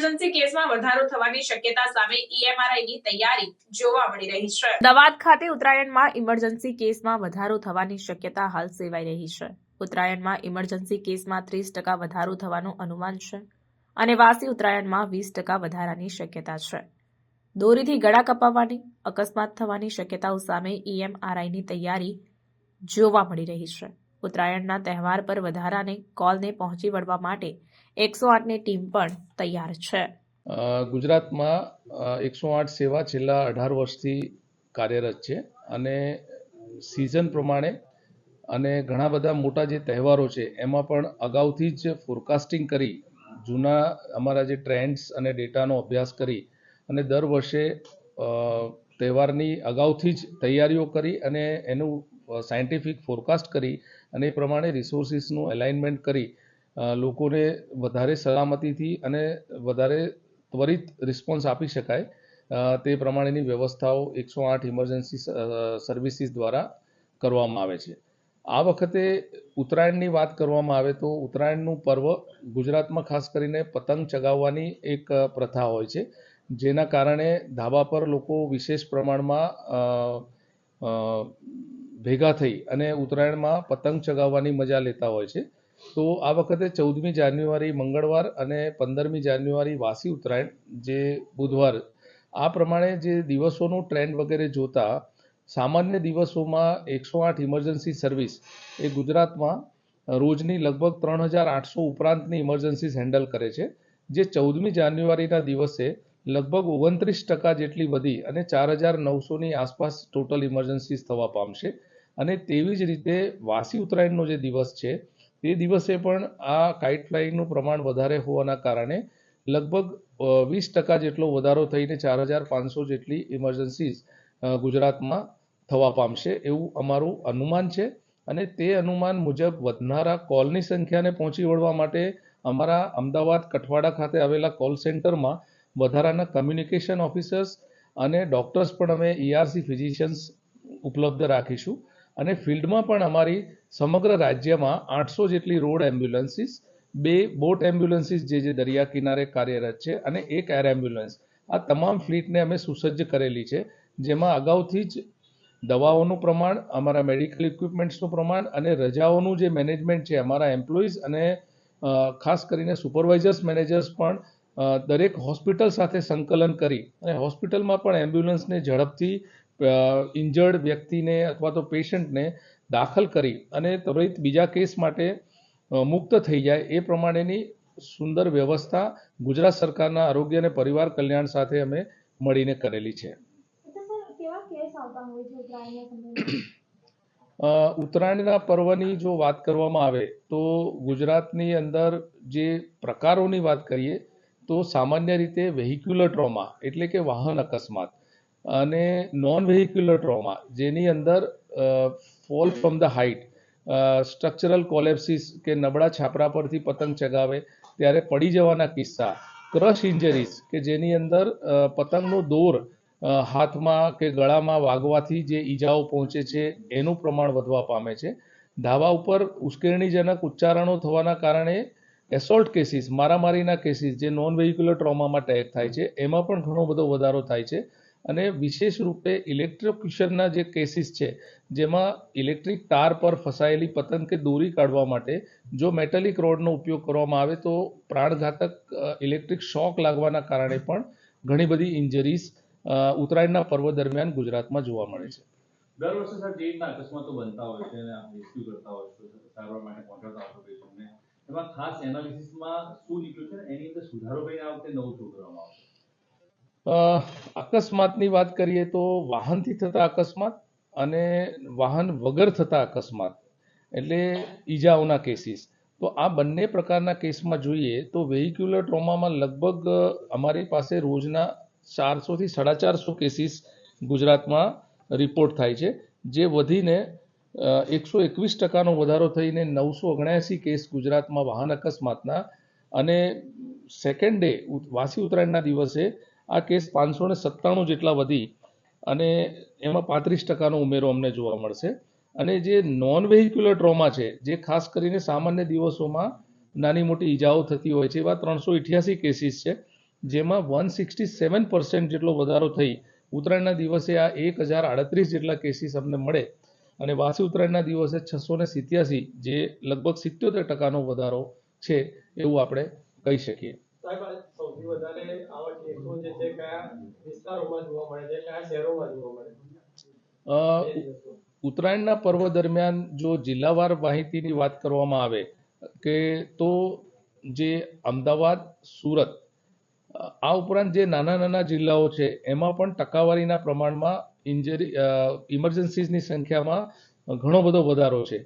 Emergency કેસમાં વધારો થવાની શક્યતા સામે ઈએમઆરઆઈની તૈયારી જોવા મળી રહી છે. અમદાવાદ ખાતે ઉત્તરાયણમાં ઇમરજન્સી કેસમાં વધારો થવાની શક્યતા હાલ સેવાઈ રહી છે. ઉત્તરાયણમાં ઇમરજન્સી કેસમાં ત્રીસ ટકા વધારો થવાનું અનુમાન છે અને વાસી ઉત્તરાયણમાં વીસ ટકા વધારાની શક્યતા છે. દોરીથી ગળા કપાવવાની, અકસ્માત થવાની શક્યતાઓ સામે ઈએમઆરઆઈની તૈયારી જોવા મળી રહી છે. ઉત્તરાયણના તહેવાર પર વધારાને કોલને પહોંચી વળવા માટે એકસો આઠની ટીમ પણ તૈયાર છે. ગુજરાતમાં એકસો આઠ સેવા છેલ્લા અઢાર વર્ષથી કાર્યરત છે અને સિઝન પ્રમાણે અને ઘણા બધા મોટા જે તહેવારો છે એમાં પણ અગાઉથી જ ફોરકાસ્ટિંગ કરી, જૂના અમારા જે ટ્રેન્ડ્સ અને ડેટાનો અભ્યાસ કરી અને દર વર્ષે તહેવારની અગાઉથી જ તૈયારીઓ કરી અને એનું સાયન્ટિફિક ફોરકાસ્ટ કરી અને એ પ્રમાણે રિસોર્સિસનું એલાઇનમેન્ટ કરી લોકોને વધારે સલામતીથી અને વધારે ત્વરિત રિસ્પોન્સ આપી શકાય. તે પ્રમાણેની વ્યવસ્થાઓ એકસો આઠ ઇમરજન્સી સર્વિસીસ દ્વારા કરવામાં આવે છે. આ વખતે ઉત્તરાયણની વાત કરવામાં આવે તો ઉત્તરાયણનું પર્વ ગુજરાતમાં ખાસ કરીને પતંગ ચગાવવાની એક પ્રથા હોય છે, જેના કારણે ધાબા પર લોકો વિશેષ પ્રમાણમાં ભેગા થઈ અને ઉત્તરાયણમાં પતંગ ચગાવવાની મજા લેતા હોય છે. તો આ વખતે ચૌદમી જાન્યુઆરી મંગળવાર અને પંદરમી જાન્યુઆરી વાસી ઉત્તરાયણ જે બુધવાર, આ પ્રમાણે જે દિવસોનું ટ્રેન્ડ વગેરે જોતા, સામાન્ય દિવસોમાં એકસો આઠ ઇમરજન્સી સર્વિસ એ ગુજરાતમાં રોજની લગભગ ત્રણ હજાર આઠસો ઉપરાંતની ઇમરજન્સીસ હેન્ડલ કરે છે, જે ચૌદમી જાન્યુઆરીના દિવસે લગભગ ઓગણત્રીસ ટકા જેટલી વધી અને ચાર હજાર નવસોની આસપાસ ટોટલ ઇમરજન્સીસ થવા પામશે. અને તેવી જ રીતે વાસી ઉત્તરાયણનો જે દિવસ છે, તે દિવસે પણ આ કાઇટ ફ્લાઇંગનું પ્રમાણ વધારે હોવાના કારણે લગભગ વીસ ટકા જેટલો વધારો થઈને ચાર હજાર પાંચસો જેટલી ઇમરજન્સીસ ગુજરાતમાં થવા પામશે એવું અમારું અનુમાન છે. અને તે અનુમાન મુજબ વધનારા કોલની સંખ્યાને પહોંચી વળવા માટે અમારા અમદાવાદ કઠવાડા ખાતે આવેલા કોલ સેન્ટરમાં વધારાના કમ્યુનિકેશન ઓફિસર્સ અને ડૉક્ટર્સ પણ અમે ઈઆરસી ફિઝિશિયન્સ ઉપલબ્ધ રાખીશું. અને ફિલ્ડમાં પણ અમારી સમગ્ર રાજ્યમાં આઠસો જેટલી રોડ એમ્બ્યુલન્સીસ, બે બોટ એમ્બ્યુલન્સીસ જે જે દરિયા કિનારે કાર્યરત છે અને એક એર એમ્બ્યુલન્સ. આ તમામ ફ્લીટને અમે સુસજ્જ કરેલી છે, જેમાં અગાઉથી જ દવાઓનું પ્રમાણ, અમારા મેડિકલ ઇક્વિપમેન્ટ્સનું પ્રમાણ અને રજાઓનું જે મેનેજમેન્ટ છે, અમારા એમ્પ્લોઈઝ અને ખાસ કરીને સુપરવાઇઝર્સ, મેનેજર્સ પણ દરેક હોસ્પિટલ સાથે સંકલન કરી અને હોસ્પિટલમાં પણ એમ્બ્યુલન્સને ઝડપથી ઇન્જર્ડ વ્યક્તિને અથવા તો પેશન્ટને દાખલ કરી અને ત્વરિત બીજા કેસ માટે મુક્ત થઈ જાય એ પ્રમાણેની સુંદર વ્યવસ્થા ગુજરાત સરકારના આરોગ્ય અને પરિવાર કલ્યાણ સાથે અમે મળીને કરેલી છે. ઉત્તરાયણના પર્વની જો વાત કરવામાં આવે તો ગુજરાતની અંદર જે પ્રકારોની વાત કરીએ તો સામાન્ય રીતે વેહિક્યુલર ટ્રોમા એટલે કે વાહન અકસ્માત. અને નોન વેહિક્યુલર ટ્રોમા જેની અંદર fall from the height structural collapses કે નબળા છાપરા પરથી પતંગ ચગાવે ત્યારે પડી જવાના કિસ્સા ક્રશ ઇન્જરીઝ કે જેની અંદર પતંગનો દોર હાથમાં કે ગળામાં વાગવાથી જે ઈજાઓ પહોંચે છે એનું પ્રમાણ વધવા પામે છે. ધાબા ઉપર ઉશ્કેરણીજનક ઉચ્ચારણો થવાના કારણે એસોલ્ટ કેસીસ મારામારીના કેસીસ જે નોન વેહિક્યુલર ટ્રોમામાં ટેગ થાય છે, એમાં પણ ઘણો બધો વધારો થાય છે. અને વિશેષ રૂપે ઇલેક્ટ્રોક્યુશનના જે કેસીસ છે, જેમાં ઇલેક્ટ્રિક તાર પર ફસાયેલી પતંગ કે દોરી કાઢવા માટે જો મેટાલિક રોડનો ઉપયોગ કરવામાં આવે તો પ્રાણઘાતક ઇલેક્ટ્રિક શોક લાગવાના કારણે પણ ઘણી બધી ઇન્જરીઝ ઉત્તરાયણના પર્વ દરમિયાન ગુજરાતમાં જોવા મળે છે. દર વર્ષે સર, જે રીતના અકસ્માતો બનતા હોય છે અને રેસ્ક્યુ કરતા હોય છે સારવાર માટે પહોંચાડતા હોય છે, એમાં ખાસ એનાલિસિસમાં શું નીકળ્યું છે એની અંદર સુધારો કરીને આ વખતે નવું શું કરવામાં આવશે. અકસ્માતની વાત કરીએ તો વાહનથી થતા અકસ્માત અને વાહન વગર થતા અકસ્માત, એટલે ઈજાઓના કેસીસ તો આ બંને પ્રકારના કેસમાં જોઈએ તો વેહિક્યુલર ટ્રોમામાં લગભગ અમારી પાસે રોજના ચારસોથી સાડા ચારસો કેસીસ ગુજરાતમાં રિપોર્ટ થાય છે, જે વધીને એકસો એકવીસ ટકાનો વધારો થઈને નવસો ઓગણ્યાસી કેસ ગુજરાતમાં વાહન અકસ્માતના અને સેકન્ડ ડે વાસી ઉત્તરાયણના દિવસે આ કેસ પાંચસો ને સત્તાણું જેટલા વધી અને એમાં પાંત્રીસ ટકાનો ઉમેરો અમને જોવા મળશે. અને જે નોન વેહિક્યુલર ટ્રોમા છે, જે ખાસ કરીને સામાન્ય દિવસોમાં નાની મોટી ઈજાઓ થતી હોય છે, એવા ત્રણસો ઇઠ્યાસી કેસીસ છે, જેમાં વન સિક્સટી સેવન પર્સન્ટ જેટલો વધારો થઈ, ઉત્તરાયણના દિવસે આ એક હજાર આડત્રીસ જેટલા કેસીસ અમને મળે અને વાસી ઉત્તરાયણના દિવસે છસો ને સિત્યાસી, જે લગભગ સિત્યોતેર ટકાનો વધારો છે, એવું આપણે કહી શકીએ. સૌથી વધારે આવા કેસો જે છે કયા વિસ્તારોમાં જોવા મળે છે કયા શહેરોમાં જોવા મળે છે? ઉત્તરાયણના પર્વ દરમિયાન જો જિલ્લાવાર માહિતીની વાત કરવામાં આવે કે તો જે અમદાવાદ સુરત આ ઉપરાંત જે નાના નાના જિલ્લાઓ છે એમાં પણ ટકાવારીના પ્રમાણમાં ઇન્જરી ઇમરજન્સીસની સંખ્યામાં ઘણો બધો વધારો છે.